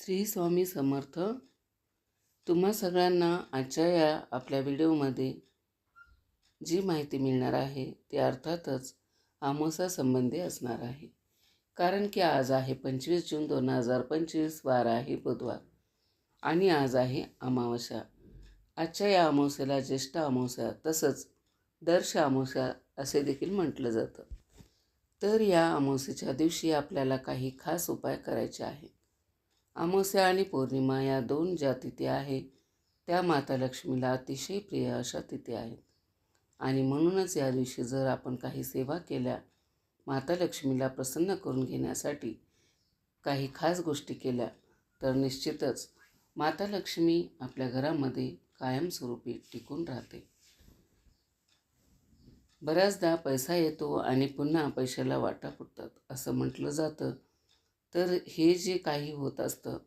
श्री स्वामी समर्थ. तुम्हा सगळ्यांना आजच्या या आपल्या व्हिडिओमध्ये जी माहिती मिळणार आहे ती अर्थातच आमोसा संबंधी असणार आहे. कारण की आज आहे पंचवीस जून दोन हजार पंचवीस वार आहे बुधवार आणि आज आहे अमावस्या. आजच्या या अमावस्याला ज्येष्ठ अमावस्या तसंच दर्श अमावस्या असे देखील म्हटलं जातं. तर या अमावस्येच्या दिवशी आपल्याला काही खास उपाय करायचे आहे अमावस्या आणि पौर्णिमा या दोन ज्या तिथी आहे त्या माता लक्ष्मीला अतिशय प्रिय अशा तिथी आहेत. आणि म्हणूनच या दिवशी जर आपण काही सेवा केल्या माता लक्ष्मीला प्रसन्न करून घेण्यासाठी काही खास गोष्टी केल्या तर निश्चितच माता लक्ष्मी आपल्या घरामध्ये कायमस्वरूपी टिकून राहते. बऱ्याचदा पैसा येतो आणि पुन्हा पैशाला वाटा फुटतात असं म्हटलं जातं. तर हे जे काही होत असतं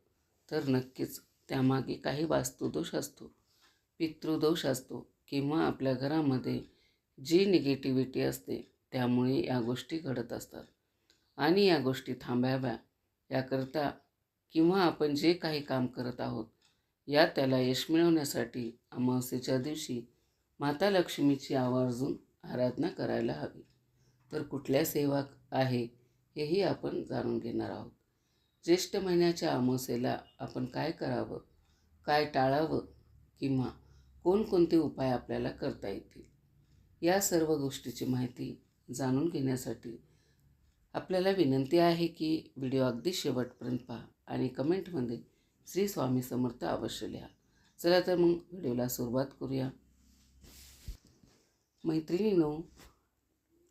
तर नक्कीच त्यामागे काही वास्तुदोष असतो पितृदोष असतो किंवा आपल्या घरामध्ये जी निगेटिव्हिटी असते त्यामुळे या गोष्टी घडत असतात. आणि या गोष्टी थांबाव्या याकरता किंवा आपण जे काही काम करत आहोत या त्याला यश मिळवण्यासाठी अमावस्येच्या दिवशी माता लक्ष्मीची आवर्जून आराधना करायला हवी. तर कुठल्या सेवा आहे हेही आपण जाणून घेणार आहोत. ज्येष्ठ महिन्याच्या अमावस्येला आपण काय करावं काय टाळावं किंवा कोणकोणते उपाय आपल्याला करता येतील या सर्व गोष्टीची माहिती जाणून घेण्यासाठी आपल्याला विनंती आहे की व्हिडिओ अगदी शेवटपर्यंत पहा आणि कमेंटमध्ये श्री स्वामी समर्थ अवश्य लिहा. चला तर मग व्हिडिओला सुरुवात करूया. मैत्रिणीनो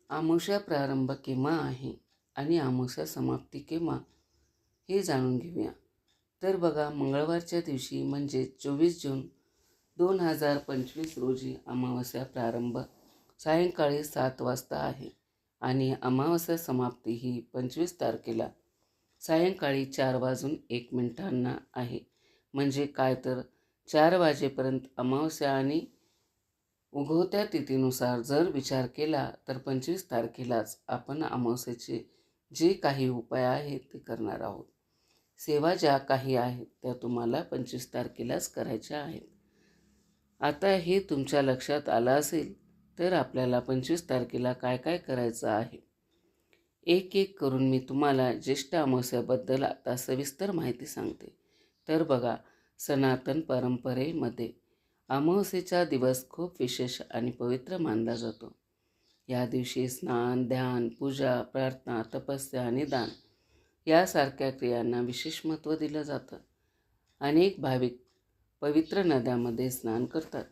आमोशा प्रारंभ केव्हा आहे? आणि अमावस्या समाप्ती केव्हा? हे जाणून घेऊया. तर बघा मंगळवारच्या दिवशी म्हणजे चोवीस जून दोन हजार पंचवीस रोजी अमावस्या प्रारंभ. सायंकाळी सात वाजता आहे आणि अमावस्या समाप्ती ही पंचवीस तारखेला. सायंकाळी चार वाजून एक मिनिटांना आहे. म्हणजे काय तर चार वाजेपर्यंत अमावस्या आणि उगवत्या तिथीनुसार जर विचार केला तर पंचवीस तारखेलाच आपण अमावस्याचे जे काही उपाय आहेत ते करणार आहोत. सेवा ज्या काही आहेत त्या तुम्हाला पंचवीस तारखेलाच करायच्या आहेत. आता हे तुमच्या लक्षात आलं असेल तर आपल्याला पंचवीस तारखेला काय काय करायचं आहे? एक एक करून मी तुम्हाला ज्येष्ठ अमावस्याबद्दल आता सविस्तर माहिती सांगते. तर बघा सनातन परंपरेमध्ये अमावस्येचा दिवस खूप विशेष आणि पवित्र मानला जातो. या दिवशी स्नान ध्यान पूजा प्रार्थना तपस्या आणि दान यासारख्या क्रियांना विशेष महत्त्व दिलं जातं. अनेक भाविक पवित्र नद्यामध्ये स्नान करतात.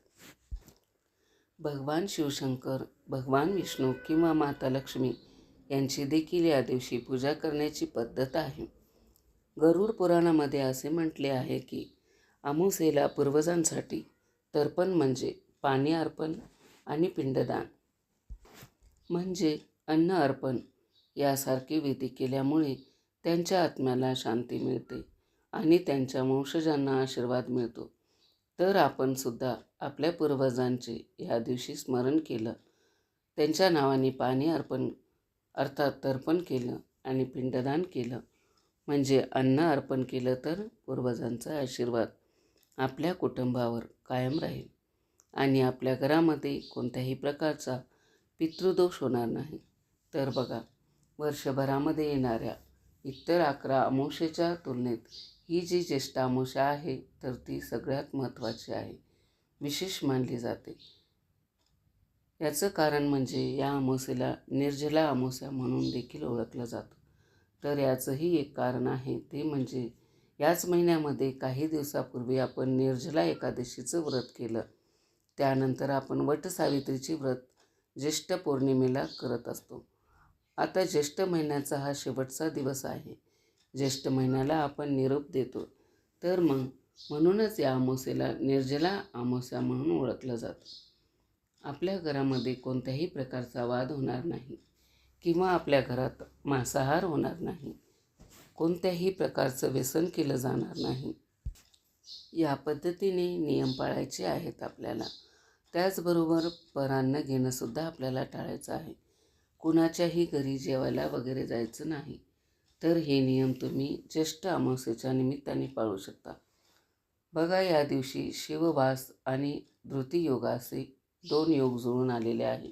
भगवान शिवशंकर भगवान विष्णू किंवा माता लक्ष्मी यांची देखील या दिवशी पूजा करण्याची पद्धत आहे. गरुड पुराणामध्ये असे म्हटले आहे की अमुसेला पूर्वजांसाठी तर्पण म्हणजे पाणी अर्पण आणि पिंडदान. म्हणजे अन्न अर्पण. यासारखी विधी केल्यामुळे त्यांच्या आत्म्याला शांती मिळते आणि त्यांच्या वंशजांना आशीर्वाद मिळतो. तर आपण सुद्धा आपल्या पूर्वजांचे या दिवशी स्मरण केलं. त्यांच्या नावाने पाणी अर्पण अर्थात तर्पण केलं आणि पिंडदान केलं. म्हणजे अन्न अर्पण केलं तर पूर्वजांचा आशीर्वाद आपल्या कुटुंबावर कायम राहील आणि आपल्या घरामध्ये कोणत्याही प्रकारचा पितृदोष होणार नाही. तर बघा वर्षभरामध्ये येणाऱ्या इतर अकरा अमावस्येच्या तुलनेत ही जी ज्येष्ठ अमावस्या आहे तर ती सगळ्यात महत्त्वाची आहे. विशेष मानली जाते. याचं कारण म्हणजे या अमावस्येला निर्जला अमावस्या म्हणून देखील ओळखलं जातं. तर याचंही एक कारण आहे ते म्हणजे याच महिन्यामध्ये काही दिवसापूर्वी आपण निर्जला एकादशीचं व्रत केलं. त्यानंतर आपण वटसावित्रीची व्रत ज्येष्ठ पौर्णिमेला करत असतो. आता ज्येष्ठ महिन्याचा हा शेवटचा दिवस आहे. ज्येष्ठ महिन्याला आपण निरोप देतो. तर मग म्हणूनच या अमावस्येला निर्जला अमावस्या म्हणून ओळखलं जातं. आपल्या घरामध्ये कोणत्याही प्रकारचा वाद होणार नाही किंवा आपल्या घरात मांसाहार होणार नाही. कोणत्याही प्रकारचं व्यसन केलं जाणार नाही. या पद्धतीने नियम पाळायचे आहेत आपल्याला. त्याचबरोबर परान्न घेणंसुद्धा आपल्याला टाळायचं आहे. कुणाच्याही घरी जेवायला वगैरे जायचं नाही. तर हे नियम तुम्ही ज्येष्ठ अमावस्येच्या निमित्ताने पाळू शकता. बघा या दिवशी शिववास आणि धृती असे दोन योग जुळून आलेले आहे.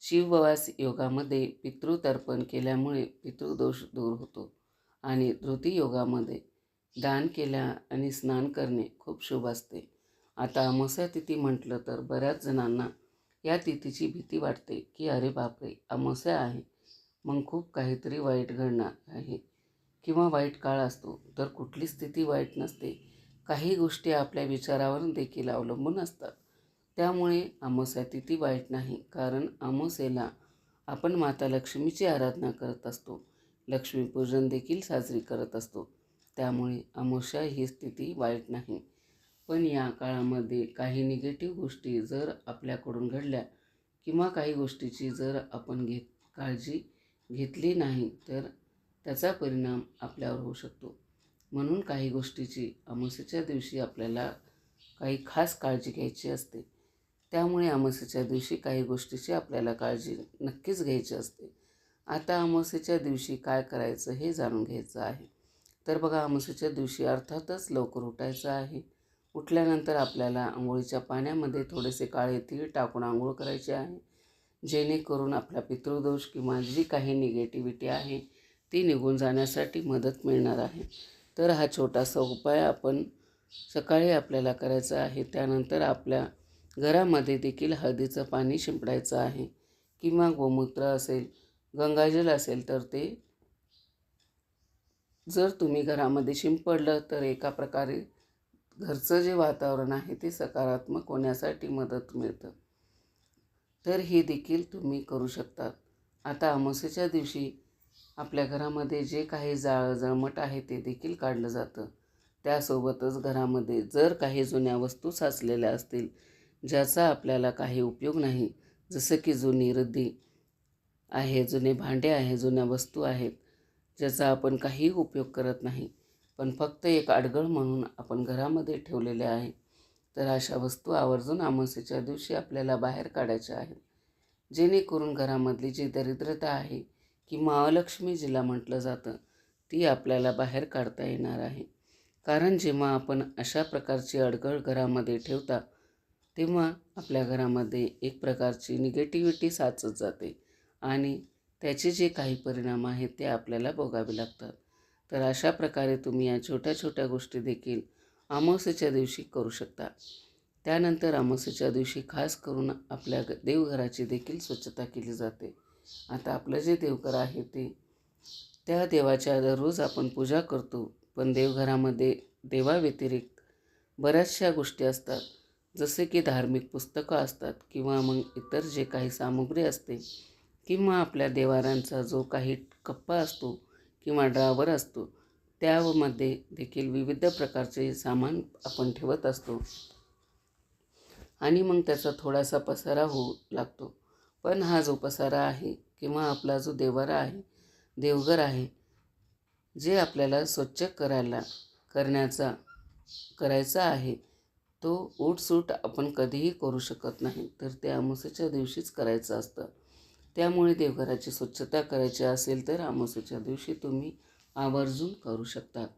शिववास योगामध्ये पितृतर्पण केल्यामुळे पितृदोष दूर होतो आणि धृती योगामध्ये दान केल्या आणि स्नान करणे खूप शुभ असते. आता अमावस्या तिथी म्हटलं तर बऱ्याच जणांना या तिथीची भीती वाटते की अरे बापरे अमावस्या आहे. मग खूप काहीतरी वाईट घडणार आहे. किंवा वाईट काळ असतो. तर कुठली स्थिती वाईट नसते. काही गोष्टी आपल्या विचारावर देखील अवलंबून असतात. त्यामुळे अमावस्या तिथी वाईट नाही. कारण अमावस्येला आपण माता लक्ष्मीची आराधना करत असतो. लक्ष्मीपूजन देखील साजरी करत असतो. त्यामुळे अमावस्या ही स्थिती वाईट नाही. पण या काळामध्ये काही निगेटिव्ह गोष्टी जर आपल्याकडून घडल्या किंवा काही गोष्टीची जर आपण घेत काळजी घेतली नाही तर त्याचा परिणाम आपल्यावर होऊ शकतो. म्हणून काही गोष्टीची अमावस्येच्या दिवशी आपल्याला काही खास काळजी घ्यायची असते. त्यामुळे अमावस्येच्या दिवशी काही गोष्टीची आपल्याला काळजी नक्कीच घ्यायची असते. आता अमावस्येच्या दिवशी काय करायचं हे जाणून घ्यायचं आहे. तर बघा अमावस्येच्या दिवशी अर्थातच लवकर उठायचं आहे. उठल्यानंतर आपल्याला आंघोळीच्या पाण्यामध्ये थोडेसे काळे तीळ टाकून आंघोळ करायचे आहे. जेणेकरून आपला पितृदोष किंवा जी काही निगेटिव्हिटी आहे ती निघून जाण्यासाठी मदत मिळणार आहे. तर हा छोटासा उपाय आपण सकाळी आपल्याला करायचा आहे. त्यानंतर आपल्या घरामध्ये देखील हळदीचं पाणी शिंपडायचं आहे. किंवा गोमूत्र असेल गंगाजल असेल तर ते जर तुम्ही घरामध्ये शिंपडलं तर एका प्रकारे घरचं जे वातावरण आहे ते सकारात्मक होण्यासाठी मदत मिळतं. तर हे देखील तुम्ही करू शकतात. आता अमावस्येच्या दिवशी आपल्या घरामध्ये जे काही जाळ जळमट आहे ते देखील काढलं जातं. त्यासोबतच घरामध्ये जर काही जुन्या वस्तू साचलेल्या असतील ज्याचा आपल्याला काही उपयोग नाही जसं की जुनी रद्दी आहे जुने भांडे आहे जुन्या वस्तू आहेत ज्याचा आपण काहीही उपयोग करत नाही पण फक्त एक अडगळ म्हणून आपण घरामध्ये ठेवलेले आहे. तर अशा वस्तू आवर्जून अमावस्येच्या दिवशी आपल्याला बाहेर काढायच्या आहेत. जेणेकरून घरामधली जी दरिद्रता आहे की महालक्ष्मी जिला म्हटलं जातं ती आपल्याला बाहेर काढता येणार आहे. कारण जेव्हा आपण अशा प्रकारची अडगळ घरामध्ये ठेवता तेव्हा आपल्या घरामध्ये एक प्रकारची निगेटिव्हिटी साचत जाते आणि त्याचे जे काही परिणाम आहेत ते आपल्याला भोगावे लागतात. तर अशा प्रकारे तुम्ही या छोट्या छोट्या गोष्टी देखील अमावस्येच्या दिवशी करू शकता. त्यानंतर अमावस्येच्या दिवशी खास करून आपल्या ग देवघराची देखील स्वच्छता केली जाते. आता आपलं जे देवघर आहे ते त्या देवाच्या दररोज आपण पूजा करतो पण देवघरामध्ये देवाव्यतिरिक्त बऱ्याचशा गोष्टी असतात. जसे की धार्मिक पुस्तकं असतात किंवा मग इतर जे काही सामुग्री असते किंवा आपल्या देवारांचा जो काही कप्पा असतो किंवा ड्रावर असतो त्यामध्ये देखील विविध प्रकारचे सामान आपण ठेवत असतो. आणि मग त्याचा थोडासा पसारा होऊ लागतो. पण हा जो पसारा आहे किंवा आपला जो देवारा आहे देवघर आहे जे आपल्याला स्वच्छ करायला करण्याचा करायचा आहे तो उठसूट आपण कधीही करू शकत नाही. तर ते अमावस्येच्या दिवशीच करायचं असतं. त्यामुळे देवघराची स्वच्छता करायची असेल तर अमावस्येच्या दिवशी तुम्ही आवर्जून करू शकतात.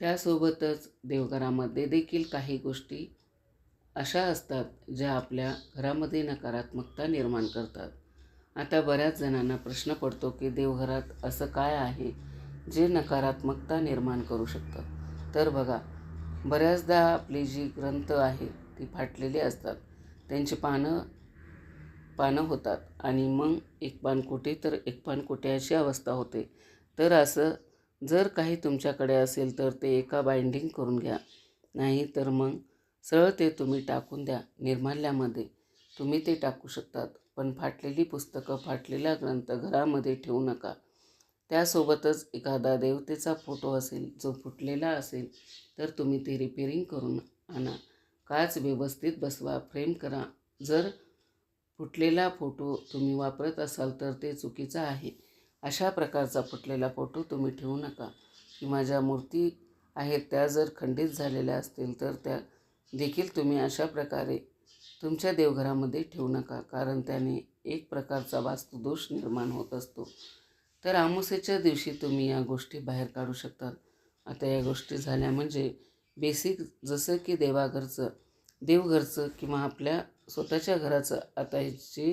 त्यासोबतच देवघरामध्ये देखील काही गोष्टी अशा असतात ज्या आपल्या घरामध्ये नकारात्मकता निर्माण करतात. आता बऱ्याच जणांना प्रश्न पडतो की देवघरात असं काय आहे जे नकारात्मकता निर्माण करू शकतं? तर बघा बऱ्याचदा आपली जी ग्रंथ आहे ती फाटलेली असतात. त्यांची पानं पानं होतात. आणि मग एक पान कुठे तर एक पान कुठे अशी अवस्था होते. तर असं जर काही तुमच्याकडे असेल तर ते एका बाइंडिंग करून घ्या. नाही तर मग सरळ ते तुम्ही टाकून द्या निर्माल्यामध्ये. तुम्ही ते टाकू शकतात. पण फाटलेली पुस्तकं फाटलेला ग्रंथ घरामध्ये ठेवू नका. त्यासोबतच एखादा देवतेचा फोटो असेल जो फुटलेला असेल तर तुम्ही ते रिपेरिंग करून आणा. काच व्यवस्थित बसवा फ्रेम करा. जर फुटलेला फोटो तुम्ही वापरत असाल तर ते चुकीचं आहे. अशा प्रकारचा फुटलेला फोटो तुम्ही ठेवू नका. किंवा ज्या मूर्ती आहेत त्या जर खंडित झालेल्या असतील तर त्या देखील तुम्ही अशा प्रकारे तुमच्या देवघरामध्ये ठेवू नका कारण त्याने एक प्रकारचा वास्तुदोष निर्माण होत असतो. तर आमुसेच्या दिवशी तुम्ही या गोष्टी बाहेर काढू शकतात. आता या गोष्टी झाल्या म्हणजे बेसिक जसं की देवाघरचं देवघरचं किंवा आपल्या स्वतःच्या घराचं आता जे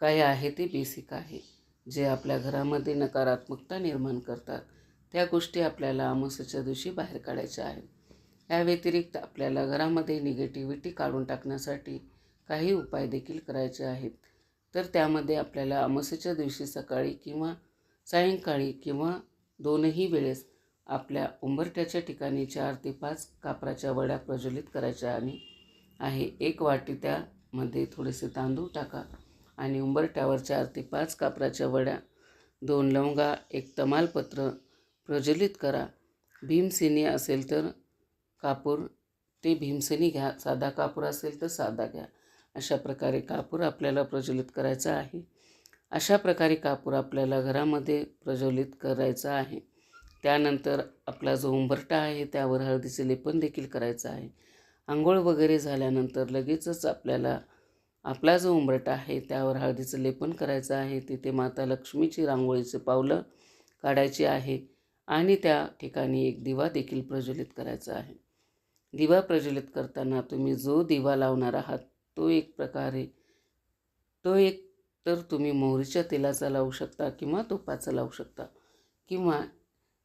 काय आहे ते बेसिक आहे. जे आपल्या घरामध्ये नकारात्मकता निर्माण करतात त्या गोष्टी आपल्याला अमावस्येच्या दिवशी बाहेर काढायच्या आहेत. या व्यतिरिक्त आपल्याला घरामध्ये निगेटिव्हिटी काढून टाकण्यासाठी काही उपाय देखील करायचे आहेत. तर त्यामध्ये आपल्याला अमावस्येच्या दिवशी सकाळी किंवा सायंकाळी किंवा दोनही वेळेस आपल्या उंबरट्याच्या ठिकाणी चार ते पाच कापराच्या वड्या प्रज्वलित करायच्या आणि आहे. एक वाटी त्या मध्ये थोडेसे तांदूळ टाका आणि उंबरट्यावर चार ते पाच कापराच्या वड्या दोन लवंगा एक तमालपत्र प्रज्वलित करा. भीमसेनी असेल तर कापूर ते भीमसेनी घ्या. साधा कापूर असेल तर साधा घ्या. अशा प्रकारे कापूर आपल्याला प्रज्वलित करायचा आहे. अशा प्रकारे कापूर आपल्याला घरामध्ये प्रज्वलित करायचा आहे. त्यानंतर आपला जो उंबरटा आहे त्यावर हळदीचे लेपन देखील करायचं आहे. आंघोळ वगैरे झाल्यानंतर लगेचच आपल्याला आपला जो उंबरटा आहे त्यावर हळदीचं लेपन करायचं आहे. तिथे माता लक्ष्मीची रांगोळीचे पावलं काढायची आहे आणि त्या ठिकाणी एक दिवा देखील प्रज्वलित करायचा आहे. दिवा प्रज्वलित करताना तुम्ही जो दिवा लावणार आहात तो एक प्रकारे तो एक तर तुम्ही मोहरीच्या तेलाचा लावू शकता किंवा तुपाचा लावू शकता किंवा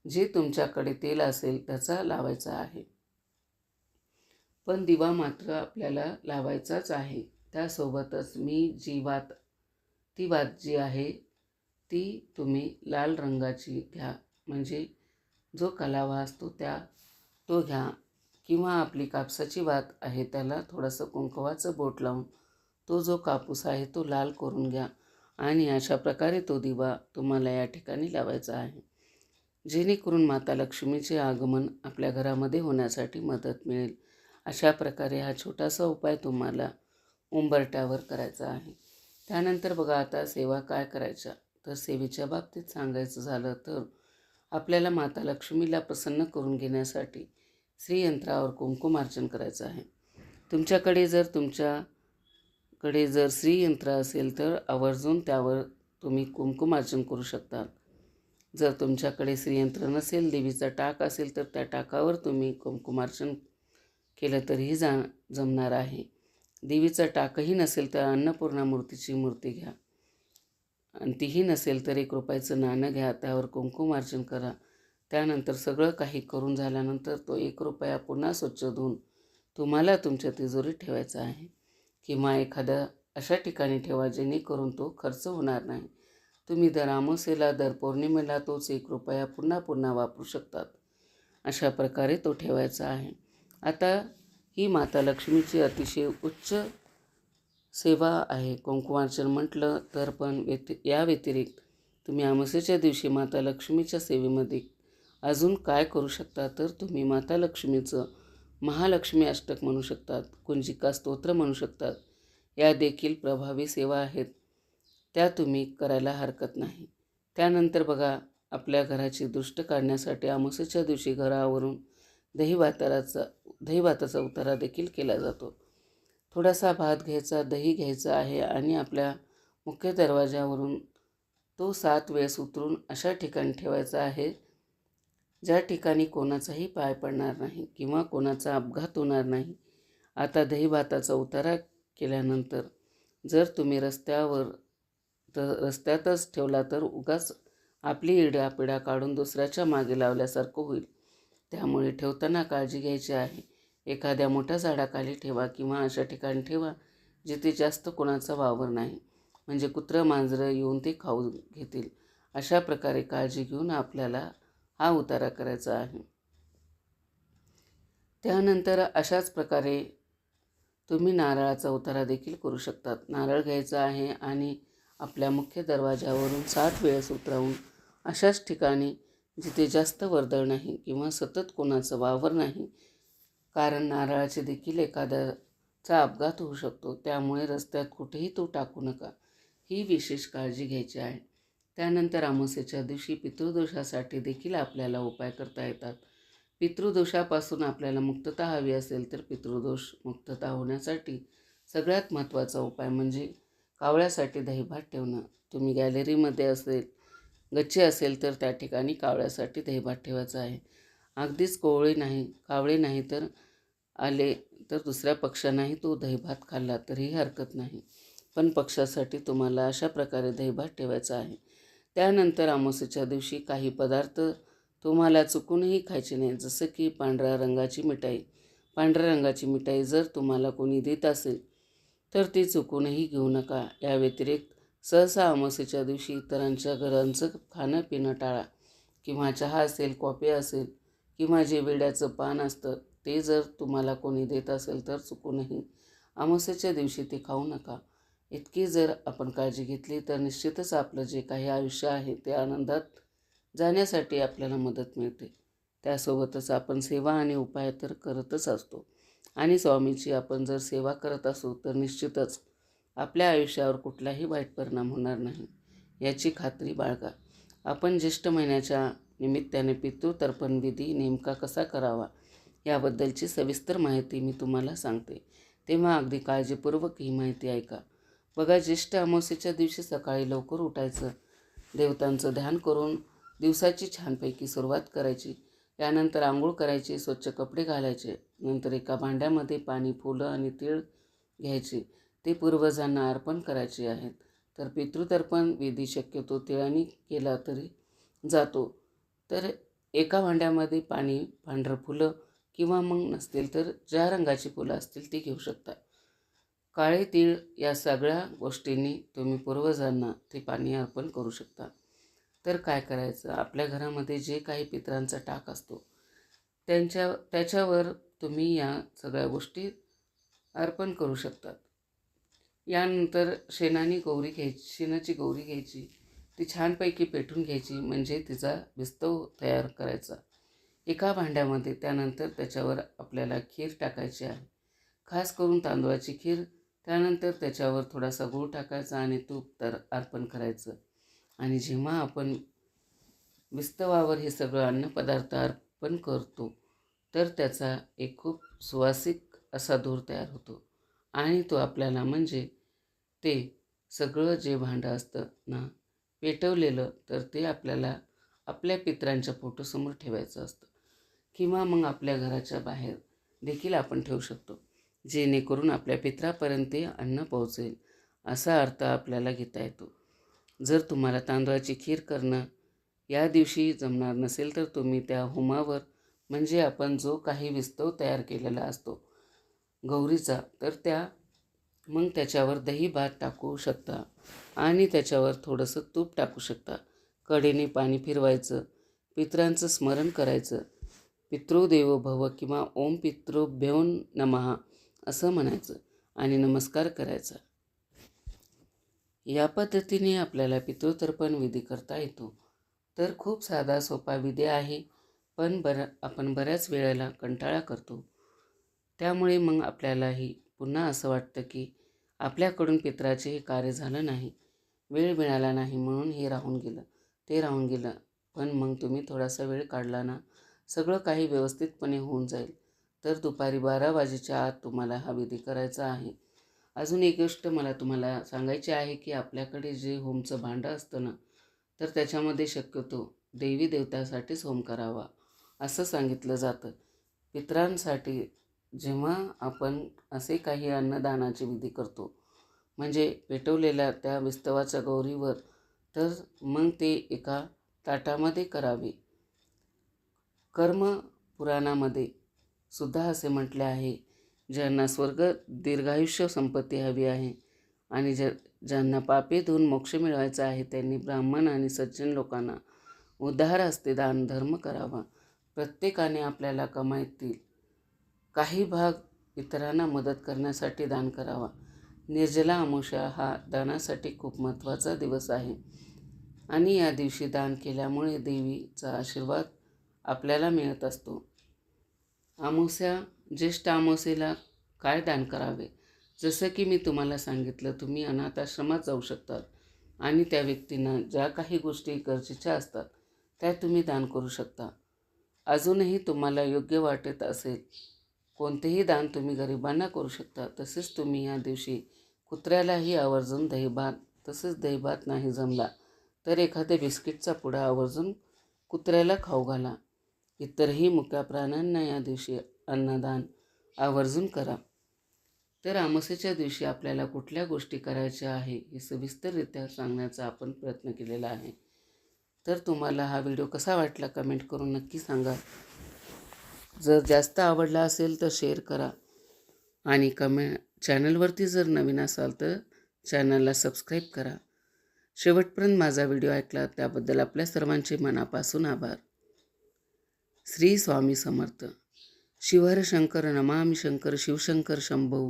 जे तुमच्याकडे तेल असेल त्याचा लावायचा आहे. पण दिवा मात्र आपल्याला लावायचाच आहे. त्यासोबतच मी जी वात ती वात जी आहे ती तुम्ही लाल रंगाची घ्या. म्हणजे जो कलावा असतो त्या तो घ्या. किंवा आपली कापसाची वात आहे त्याला थोडंसं कुंकवाचं बोट लावून तो जो कापूस आहे तो लाल करून घ्या. आणि अशा प्रकारे तो दिवा तुम्हाला या ठिकाणी लावायचा आहे. जेणेकरून माता लक्ष्मीचे आगमन आपल्या घरामध्ये होण्यासाठी मदत मिळेल. अशा प्रकारे हा छोटासा उपाय तुम्हाला उंबरट्यावर करायचा आहे. त्यानंतर बघा आता सेवा काय करायच्या? तर सेवेच्या बाबतीत सांगायचं झालं तर आपल्याला माता लक्ष्मीला प्रसन्न करून घेण्यासाठी श्रीयंत्रावर कुंकुमार्चन करायचं आहे. तुमच्याकडे जर तुमच्याकडे जर श्रीयंत्र असेल तर आवर्जून त्यावर तुम्ही कुंकुमार्चन करू शकता. जर तुमच्याकडे श्रीयंत्र नसेल देवीचा टाक असेल तर त्या टाकावर तुम्ही कुंकुमार्चन केलं तरीही जा जमणार आहे. देवीचा टाकही नसेल तर अन्नपूर्णा मूर्तीची मूर्ती घ्या. आणि तीही नसेल तर एक रुपयाचं नाणं घ्या त्यावर कुंकुमार्चन करा. त्यानंतर सगळं काही करून झाल्यानंतर तो एक रुपया पुन्हा स्वच्छ धुवून तुम्हाला तुमच्या तिजोरीत ठेवायचा आहे. किंवा एखाद्या अशा ठिकाणी ठेवा जेणेकरून तो खर्च होणार नाही. तुम्ही दर अमावस्येला दर पौर्णिमेला तोच एक रुपया पुन्हा पुन्हा वापरू शकतात. अशा प्रकारे तो ठेवायचा आहे. आता ही माता लक्ष्मीची अतिशय उच्च सेवा आहे. कुंकुमार्चन म्हटलं तर पण व्यति या व्यतिरिक्त तुम्ही अमावस्येच्या दिवशी माता लक्ष्मीच्या सेवेमध्ये अजून काय करू शकता? तर तुम्ही माता लक्ष्मीचं महालक्ष्मी अष्टक म्हणू शकतात कुंजिका स्तोत्र म्हणू शकतात. या देखील प्रभावी सेवा आहेत. त्या तुम्ही करायला हरकत नाही. त्यानंतर बघा आपल्या घराची दृष्ट काढण्यासाठी अमावस्येच्या दिवशी घरावरून दही वाताराचं दहीभाताचा उतारा देखील केला जातो. थोडासा भात घ्यायचा दही घ्यायचा आहे आणि आपल्या मुख्य दरवाजावरून तो सात वेळेस उतरून अशा ठिकाणी ठेवायचा आहे ज्या ठिकाणी कोणाचाही पाय पडणार नाही किंवा कोणाचा अपघात होणार नाही. आता दही भाताचा उतारा केल्यानंतर जर तुम्ही रस्त्यावर तर रस्त्यातच ठेवला तर उगाच आपली इडापिडा काढून दुसऱ्याच्या मागे लावल्यासारखं होईल. त्यामुळे ठेवताना काळजी घ्यायची आहे. एखाद्या मोठ्या झाडाखाली ठेवा किंवा अशा ठिकाणी ठेवा जिथे जास्त कोणाचा वावर नाही. म्हणजे कुत्रं मांजरं येऊन ते खाऊ घेतील. अशा प्रकारे काळजी घेऊन आपल्याला हा उतारा करायचा आहे. त्यानंतर अशाच प्रकारे तुम्ही नारळाचा उतारा देखील करू शकतात. नारळ घ्यायचा आहे आणि आपल्या मुख्य दरवाजावरून सात वेळेस उतरवून अशाच ठिकाणी जिथे जास्त वर्दळ नाही किंवा सतत कोणाचं वावर नाही कारण नारळाचे देखील एखाद्याचा अपघात होऊ शकतो. त्यामुळे रस्त्यात कुठेही तो टाकू नका. ही विशेष काळजी घ्यायची आहे. त्यानंतर अमावस्येच्या दिवशी पितृदोषासाठी देखील आपल्याला उपाय करता येतात. पितृदोषापासून आपल्याला मुक्तता हवी असेल तर पितृदोष मुक्तता होण्यासाठी सगळ्यात महत्त्वाचा उपाय म्हणजे कावळ्यासाठी दहीभात ठेवणं. तुम्ही गॅलरीमध्ये असेल गच्ची असेल तर त्या ठिकाणी कावळ्यासाठी दहीभात ठेवायचा आहे. अगदीच कोवळे नाही कावळे नाही तर आले तर दुसऱ्या पक्षांनाही तो दहीभात खाल्ला तरीही हरकत नाही. पण पक्षासाठी तुम्हाला अशा प्रकारे दहीभात ठेवायचा आहे. त्यानंतर अमावस्येच्या दिवशी काही पदार्थ तुम्हाला चुकूनही खायचे नाही जसं की पांढऱ्या रंगाची मिठाई. पांढऱ्या रंगाची मिठाई जर तुम्हाला कोणी देत असेल तर ती चुकूनही घेऊ नका. या व्यतिरिक्त सहसा अमावस्येच्या दिवशी इतरांच्या घरांचं खाणं पिणं टाळा किंवा चहा असेल कॉफी असेल किंवा जे वेड्याचं पान असतं ते जर तुम्हाला कोणी देत असेल तर चुकूनही अमावस्येच्या दिवशी ते खाऊ नका. इतकी जर आपण काळजी घेतली तर निश्चितच आपलं जे काही आयुष्य आहे ते आनंदात जाण्यासाठी आपल्याला मदत मिळते. त्यासोबतच आपण सेवा आणि उपाय तर करतच असतो. आणि स्वामीची आपण जर सेवा करत असू तर निश्चितच आपल्या आयुष्यावर कुठलाही वाईट परिणाम होणार नाही याची खात्री बाळगा. आपण ज्येष्ठ महिन्याच्या निमित्ताने पितृतर्पण विधी नेमका कसा करावा याबद्दलची सविस्तर माहिती मी तुम्हाला सांगते. तेव्हा अगदी काळजीपूर्वक ही माहिती ऐका. बघा ज्येष्ठ अमावस्येच्या दिवशी सकाळी लवकर उठायचं देवतांचं ध्यान करून दिवसाची छानपैकी सुरुवात करायची. त्यानंतर आंघोळ करायची स्वच्छ कपडे घालायचे. नंतर एका भांड्यामध्ये पाणी फुलं आणि तीळ घ्यायची. ते पूर्वजांना अर्पण करायचे आहेत. तर पितृतर्पण विधी शक्यतो तिळाने केला तरी जातो. तर एका भांड्यामध्ये पाणी पांढरं फुलं किंवा मग नसतील तर ज्या रंगाची फुलं असतील ती घेऊ शकता. काळे तीळ या सगळ्या गोष्टींनी तुम्ही पूर्वजांना ते पाणी अर्पण करू शकता. तर काय करायचं? आपल्या घरामध्ये जे काही पितरांचा टाक असतो त्यांच्या त्याच्यावर तुम्ही या सगळ्या गोष्टी अर्पण करू शकतात. यानंतर शेणाने गौरी घ्यायची शेणाची गौरी घ्यायची ती छानपैकी पेटून घ्यायची म्हणजे तिचा बिस्तव तयार करायचा. एका भांड्यामध्ये त्यानंतर त्याच्यावर आपल्याला खीर टाकायची आहे. खास करून तांदळाची खीर त्यानंतर त्याच्यावर थोडासा गूळ टाकायचा आणि तूप तर अर्पण करायचं. आणि जेव्हा आपण विस्तवावर हे सगळं अन्नपदार्थ अर्पण करतो तर त्याचा एक खूप सुवासिक असा धूर तयार होतो. आणि तो आपल्याला म्हणजे ते सगळं जे भांडं असतं ना पेटवलेलं तर ते आपल्याला आपल्या पित्रांच्या फोटोसमोर ठेवायचं असतं. किंवा मग आपल्या घराच्या बाहेर देखील आपण ठेवू शकतो जेणेकरून आपल्या पित्रापर्यंत ते अन्न पोहोचेल असा अर्थ आपल्याला घेता येतो. जर तुम्हाला तांदळाची खीर करणं या दिवशी जमणार नसेल तर तुम्ही त्या होमावर म्हणजे आपण जो काही विस्तव तयार केलेला असतो गौरीचा तर त्या मग त्याच्यावर दही भात टाकू शकता आणि त्याच्यावर थोडंसं तूप टाकू शकता. कडेने पाणी फिरवायचं पित्रांचं स्मरण करायचं. पितृदेवो भव किंवा ओम पितृभ्यो नमहा असं म्हणायचं आणि नमस्कार करायचा. या पद्धतीने आपल्याला पितृतर्पण विधी करता येतो. तर खूप साधा सोपा विधी आहे पण बरं आपण बऱ्याच वेळेला कंटाळा करतो. त्यामुळे मग आपल्यालाही पुन्हा असं वाटतं की आपल्याकडून पित्राचे हे कार्य झालं नाही. वेळ मिळाला नाही म्हणून हे राहून गेलं. ते राहून गेलं. पण मग तुम्ही थोडासा वेळ काढला ना? सगळं काही व्यवस्थितपणे होऊन जाईल. तर दुपारी बारा वाजेच्या आत तुम्हाला हा विधी करायचा आहे. अजून एक गोष्ट मला तुम्हाला सांगायची आहे की आपल्याकडे जे होमचं भांडं असतं ना तर त्याच्यामध्ये शक्यतो देवी देवतासाठीच होम करावा असं सांगितलं जातं. पित्रांसाठी जेव्हा आपण असे काही अन्नदानाची विधी करतो म्हणजे पेटवलेल्या त्या विस्तवाच्या गौरीवर तर मग ते एका ताटामध्ये करावे. कर्म पुराणामध्ये सुद्धा असे म्हटले आहे ज्यांना स्वर्ग दीर्घायुष्य संपत्ती हवी आहे आणि ज्या ज्यांना पापे धुवून मोक्ष मिळवायचा आहे त्यांनी ब्राह्मण आणि सज्जन लोकांना उद्धार असते दान धर्म करावा. प्रत्येकाने आपल्याला कमाईतील काही भाग इतरांना मदत करण्यासाठी दान करावा. निर्जला अमावस्या हा दानासाठी खूप महत्त्वाचा दिवस आहे. आणि या दिवशी दान केल्यामुळे देवीचा आशीर्वाद आपल्याला मिळत असतो. अमावस्या ज्येष्ठ अमावस्येला काय दान करावे? जसं की मी तुम्हाला सांगितलं तुम्ही अनाथाश्रमात जाऊ शकतात आणि त्या व्यक्तींना ज्या काही गोष्टी गरजेच्या असतात त्या तुम्ही दान करू शकता. अजूनही तुम्हाला योग्य वाटत असेल कोणतेही दान तुम्ही गरिबांना करू शकता तसेच तुम्ही या दिवशी कुत्र्यालाही आवर्जून दहीभात तसेच दहीभात नाही जमला तर एखाद्या बिस्किटचा पुडा आवर्जून कुत्र्याला खाऊ घाला. इतरही मुक्या प्राण्यांना या दिवशी अन्नदान आवर्जून करा. तर आमसेच्या दिवशी आपल्याला कुठल्या गोष्टी करायच्या आहे हे सविस्तररित्या सांगण्याचा आपण प्रयत्न केलेला आहे. तर तुम्हाला हा व्हिडिओ कसा वाटला कमेंट करून नक्की सांगा. जर जास्त आवडला असेल तर शेअर करा. आणि कमे चॅनलवरती जर नवीन असाल तर चॅनलला सबस्क्राईब करा. शेवटपर्यंत माझा व्हिडिओ ऐकला त्याबद्दल आपल्या सर्वांचे मनापासून आभार. श्री स्वामी समर्थ. शिवहर शंकर नमामि शंकर शिवशंकर शंभू.